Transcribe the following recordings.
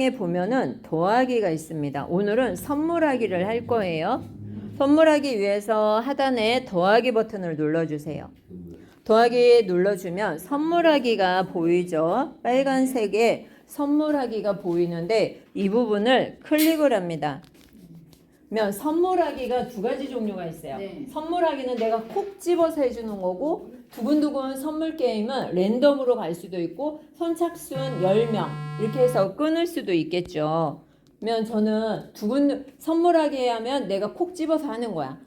에 보면은 더하기가 있습니다. 오늘은 선물하기를 할 거예요. 선물하기 위해서 하단에 더하기 버튼을 눌러주세요. 더하기 눌러주면 선물하기가 보이죠? 빨간색에 선물하기가 보이는데 이 부분을 클릭을 합니다. 그러면 선물하기가 두 가지 종류가 있어요. 네. 선물하기는 내가 콕 집어서 해주는 거고 두근두근 선물 게임은 랜덤으로 갈 수도 있고 선착순 10명 이렇게 해서 끊을 수도 있겠죠. 그러면 저는 두근 선물하기 하면 내가 콕 집어서 하는 거야.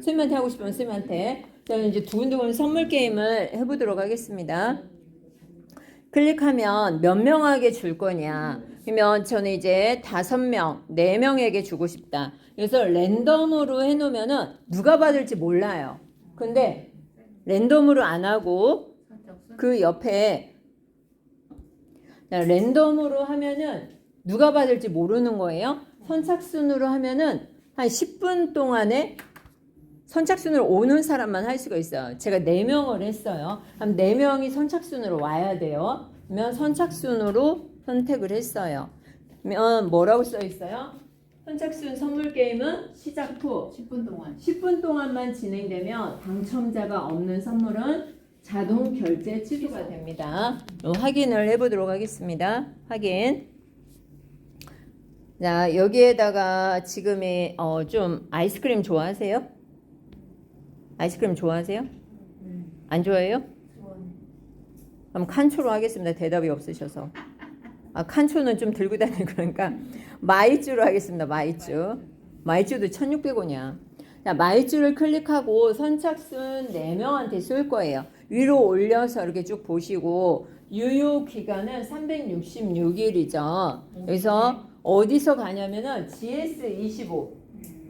스님한테 하고 싶으면 스님한테. 저는 이제 두근두근 선물 게임을 해보도록 하겠습니다. 클릭하면 몇 명에게 줄 거냐. 그러면 저는 이제 다섯 명, 네 명에게 주고 싶다. 그래서 랜덤으로 해놓으면은 누가 받을지 몰라요. 근데 랜덤으로 안 하고 그 옆에 자, 랜덤으로 하면은 누가 받을지 모르는 거예요. 선착순으로 하면은 한 10분 동안에 선착순으로 오는 사람만 할 수가 있어요. 제가 4명을 했어요. 그럼 4명이 선착순으로 와야 돼요. 그러면 선착순으로 선택을 했어요. 그러면 뭐라고 써 있어요? 선착순 선물 게임은 시작 후 10분 동안 10분 동안만 진행되면 당첨자가 없는 선물은 자동 결제 취소가 됩니다. 어, 확인을 해보도록 하겠습니다. 확인. 자 여기에다가 지금의 어, 좀 아이스크림 좋아하세요? 아이스크림 좋아하세요? 안 좋아해요? 그럼 칸초로 하겠습니다. 대답이 없으셔서. 아 칸초는 좀 들고 다니는 거니까 마이쮸로 하겠습니다. 마이쮸. 마이쮸도 1,600원이야. 자, 마이쮸를 클릭하고 선착순 4명한테 쏠 거예요. 위로 올려서 이렇게 쭉 보시고 유효 기간은 366일이죠. 그래서 어디서 가냐면은 GS25,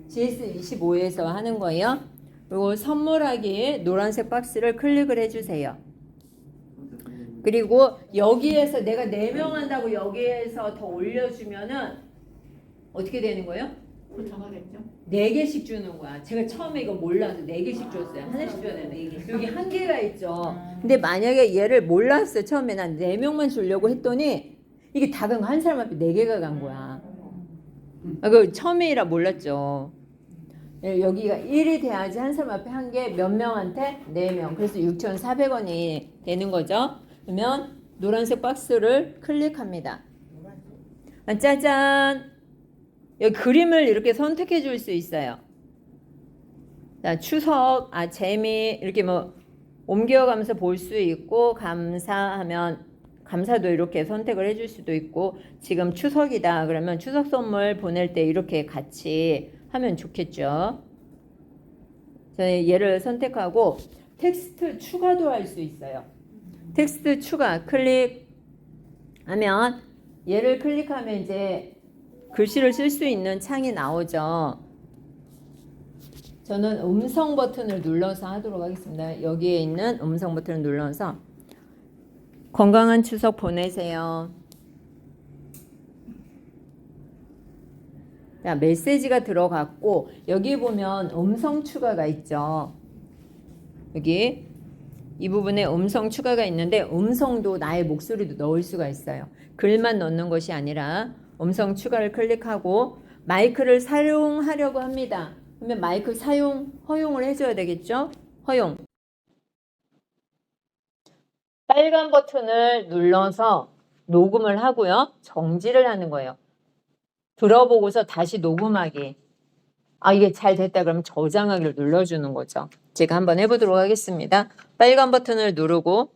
GS25에서 하는 거예요. 그리고 선물하기 노란색 박스를 클릭을 해주세요. 그리고 여기에서 내가 4명 한다고 여기에서 더 올려주면은 어떻게 되는 거예요? 그 정하겠죠? 네 개씩 주는 거야. 제가 처음에 이거 몰라서 네 개씩 줬어요. 하나씩 줘야 되는데 여기 한 개가 있죠. 근데 만약에 얘를 몰랐어 처음에 난네 명만 주려고 했더니 이게 다간 한 사람 앞에 네 개가 간 거야. 아, 그 처음이라 몰랐죠. 예, 여기가 1이 돼야지 한 사람 앞에 한 개, 몇 명한테 네 명. 그래서 6,400원이 되는 거죠. 그러면 노란색 박스를 클릭합니다. 아, 짜잔. 여기 그림을 이렇게 선택해 줄 수 있어요. 자, 추석, 아, 재미, 이렇게 뭐, 옮겨가면서 볼 수 있고, 감사하면, 감사도 이렇게 선택을 해줄 수도 있고, 지금 추석이다. 그러면 추석 선물 보낼 때 이렇게 같이 하면 좋겠죠. 얘를 선택하고, 텍스트 추가도 할 수 있어요. 텍스트 추가, 클릭하면, 얘를 클릭하면 이제 글씨를 쓸 수 있는 창이 나오죠. 저는 음성 버튼을 눌러서 하도록 하겠습니다. 여기에 있는 음성 버튼을 눌러서 건강한 추석 보내세요. 메시지가 들어갔고 여기 보면 음성 추가가 있죠. 여기 이 부분에 음성 추가가 있는데 음성도 나의 목소리도 넣을 수가 있어요. 글만 넣는 것이 아니라 음성 추가를 클릭하고 마이크를 사용하려고 합니다. 그러면 마이크 사용 허용을 해줘야 되겠죠? 허용. 빨간 버튼을 눌러서 녹음을 하고요. 정지를 하는 거예요. 들어보고서 다시 녹음하기. 아, 이게 잘 됐다 그러면 저장하기를 눌러주는 거죠. 제가 한번 해보도록 하겠습니다. 빨간 버튼을 누르고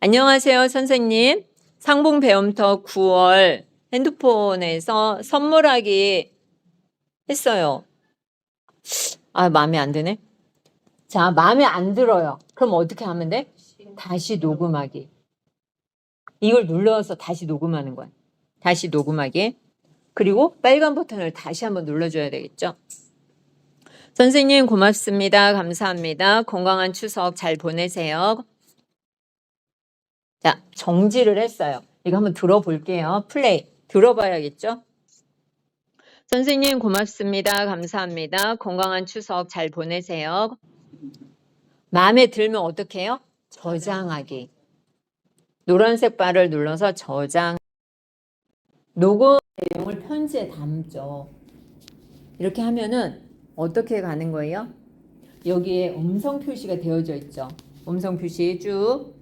안녕하세요, 선생님. 상봉 배움터 9월 핸드폰에서 선물하기 했어요. 아, 마음에 안 드네. 자, 마음에 안 들어요. 그럼 어떻게 하면 돼? 다시 녹음하기. 이걸 눌러서 다시 녹음하는 거야. 다시 녹음하기. 그리고 빨간 버튼을 다시 한번 눌러줘야 되겠죠. 선생님 고맙습니다. 감사합니다. 건강한 추석 잘 보내세요. 자, 정지를 했어요. 이거 한번 들어볼게요. 플레이. 들어봐야겠죠? 선생님 고맙습니다. 감사합니다. 건강한 추석 잘 보내세요. 마음에 들면 어떻게 해요? 저장하기. 노란색 바를 눌러서 저장. 녹음 내용을 편지에 담죠. 이렇게 하면은 어떻게 가는 거예요? 여기에 음성 표시가 되어져 있죠. 음성 표시 쭉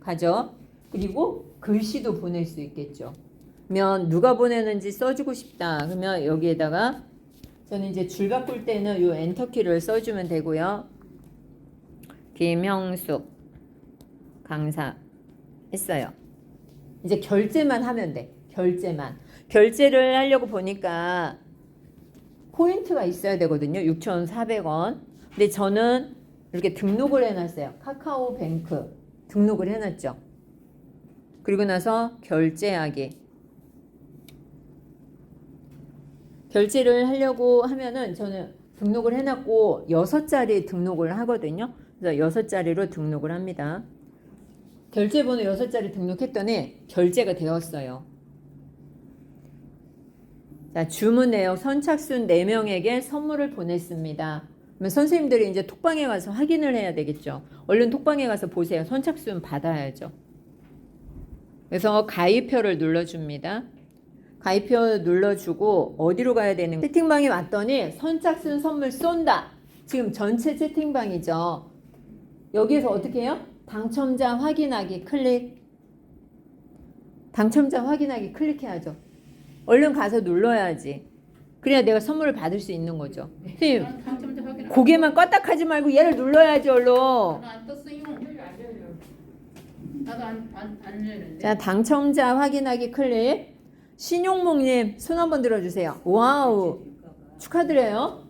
가죠. 그리고 글씨도 보낼 수 있겠죠. 그러면 누가 보내는지 써주고 싶다. 그러면 여기에다가 저는 이제 줄 바꿀 때는 요 엔터키를 써주면 되고요. 김형숙 강사 했어요. 이제 결제만 하면 돼. 결제만. 결제를 하려고 보니까 포인트가 있어야 되거든요. 6,400원. 근데 저는 이렇게 등록을 해놨어요. 카카오 뱅크 등록을 해놨죠. 그리고 나서 결제하기. 결제를 하려고 하면은 저는 등록을 해놨고 여섯 자리 등록을 하거든요. 그래서 여섯 자리로 등록을 합니다. 결제번호 여섯 자리 등록했더니 결제가 되었어요. 자, 주문 내역 선착순 4명에게 선물을 보냈습니다. 그러면 선생님들이 이제 톡방에 가서 확인을 해야 되겠죠. 얼른 톡방에 가서 보세요. 선착순 받아야죠. 그래서 가입표를 눌러줍니다. 가입표 눌러주고 어디로 가야 되는 채팅방에 왔더니 선착순 선물 쏜다. 지금 전체 채팅방이죠. 여기에서 어떻게 해요? 당첨자 확인하기 클릭. 당첨자 확인하기 클릭해야죠. 얼른 가서 눌러야지. 그래야 내가 선물을 받을 수 있는 거죠. 선생님. 고개만 까딱하지 말고 얘를 눌러야지 얼른. 자, 당첨자 확인하기 클릭. 신용목님 손 한번 들어주세요. 와우, 축하드려요.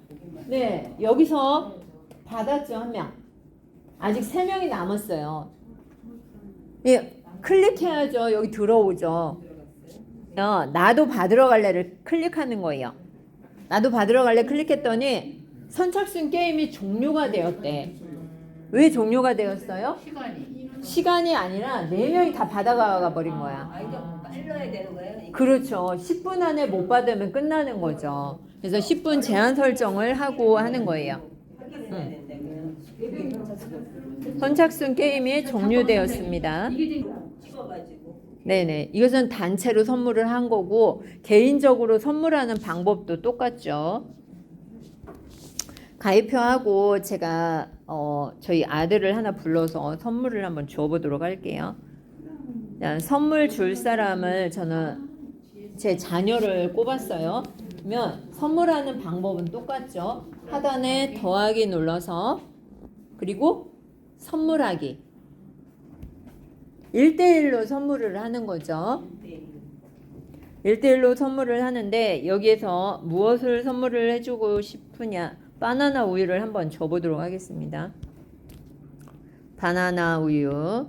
네, 여기서 받았죠 한 명. 아직 세 명이 남았어요. 예, 클릭해야죠. 여기 들어오죠. 어, 나도 받으러 갈래를 클릭하는 거예요. 나도 받으러 갈래 클릭했더니 선착순 게임이 종료가 되었대. 왜 종료가 되었어요? 시간이. 시간이 아니라 네 명이 다 받아가 버린 거야. 아? 이거? 그렇죠. 10분 안에 못 받으면 끝나는 거죠. 그래서 10분 제한 설정을 하고 하는 거예요. 된다고요. 선착순 게임이 종료되었습니다. 이게 지금 찍어가지고. 네네. 이것은 단체로 선물을 한 거고 개인적으로 선물하는 방법도 똑같죠. 가입표하고 제가 어, 저희 아들을 하나 불러서 선물을 한번 줘보도록 할게요. 자, 선물 줄 사람을 저는 제 자녀를 꼽았어요. 그러면 선물하는 방법은 똑같죠. 하단에 더하기 눌러서 그리고 선물하기. 1대1로 선물을 하는 거죠. 1대1로 선물을 하는데 여기에서 무엇을 선물을 해주고 싶으냐 바나나 우유를 한번 줘보도록 하겠습니다. 바나나 우유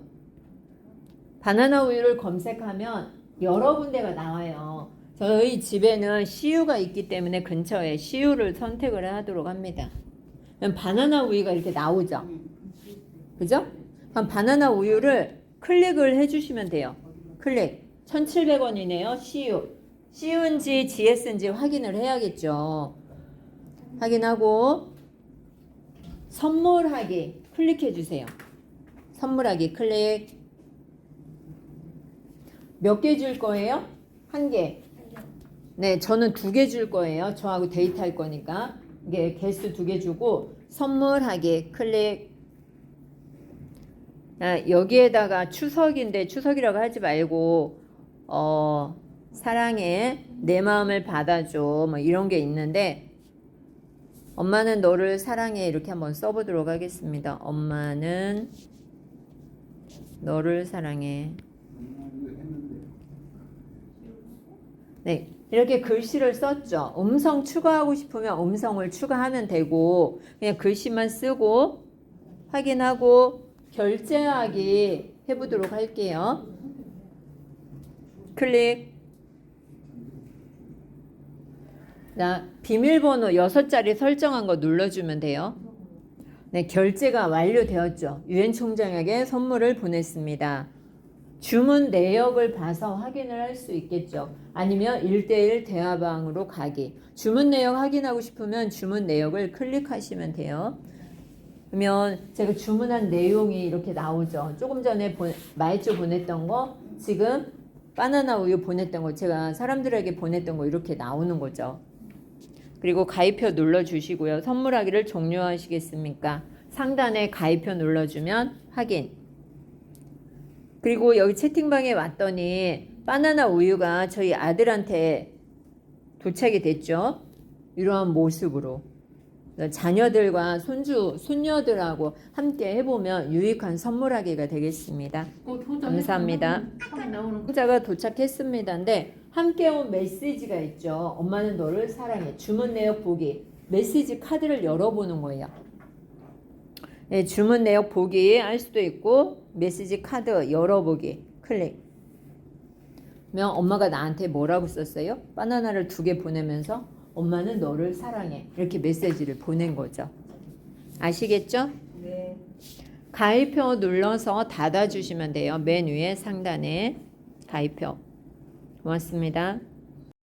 바나나 우유를 검색하면 여러 군데가 나와요. 저희 집에는 CU가 있기 때문에 근처에 CU를 선택을 하도록 합니다. 바나나 우유가 이렇게 나오죠. 그죠? 그럼 바나나 우유를 클릭을 해주시면 돼요. 클릭. 1,700원이네요. CU. CU인지 GS인지 확인을 해야겠죠. 확인하고 선물하기 클릭해 주세요. 선물하기 클릭. 몇 개 줄 거예요? 한 개. 네, 저는 두 개 줄 거예요. 저하고 데이트 할 거니까. 이게 개수 두 개 주고 선물하기 클릭. 아, 여기에다가 추석인데 추석이라고 하지 말고 어 사랑해 내 마음을 받아줘 뭐 이런 게 있는데 엄마는 너를 사랑해 이렇게 한번 써보도록 하겠습니다. 엄마는 너를 사랑해. 네. 이렇게 글씨를 썼죠. 음성 추가하고 싶으면 음성을 추가하면 되고, 그냥 글씨만 쓰고, 확인하고, 결제하기 해보도록 할게요. 클릭. 자, 비밀번호 6자리 설정한 거 눌러주면 돼요. 네, 결제가 완료되었죠. 유엔 총장에게 선물을 보냈습니다. 주문 내역을 봐서 확인을 할 수 있겠죠. 아니면 1대1 대화방으로 가기. 주문 내역 확인하고 싶으면 주문 내역을 클릭하시면 돼요. 그러면 제가 주문한 내용이 이렇게 나오죠. 조금 전에 보, 말조 보냈던 거 지금 바나나 우유 보냈던 거 제가 사람들에게 보냈던 거 이렇게 나오는 거죠. 그리고 가입표 눌러주시고요. 선물하기를 종료하시겠습니까? 상단에 가입표 눌러주면 확인. 그리고 여기 채팅방에 왔더니 바나나 우유가 저희 아들한테 도착이 됐죠. 이러한 모습으로. 자녀들과 손주, 손녀들하고 함께 해보면 유익한 선물하기가 되겠습니다. 어, 감사합니다. 문자가 도착했습니다인데 함께 온 메시지가 있죠. 엄마는 너를 사랑해. 주문 내역 보기. 메시지 카드를 열어보는 거예요. 네, 주문 내역 보기 할 수도 있고 메시지 카드 열어보기 클릭. 면 엄마가 나한테 뭐라고 썼어요? 바나나를 두 개 보내면서 엄마는 너를 사랑해. 이렇게 메시지를 보낸 거죠. 아시겠죠? 네. 가입표 눌러서 닫아주시면 돼요. 맨 위에 상단에 가입표. 고맙습니다.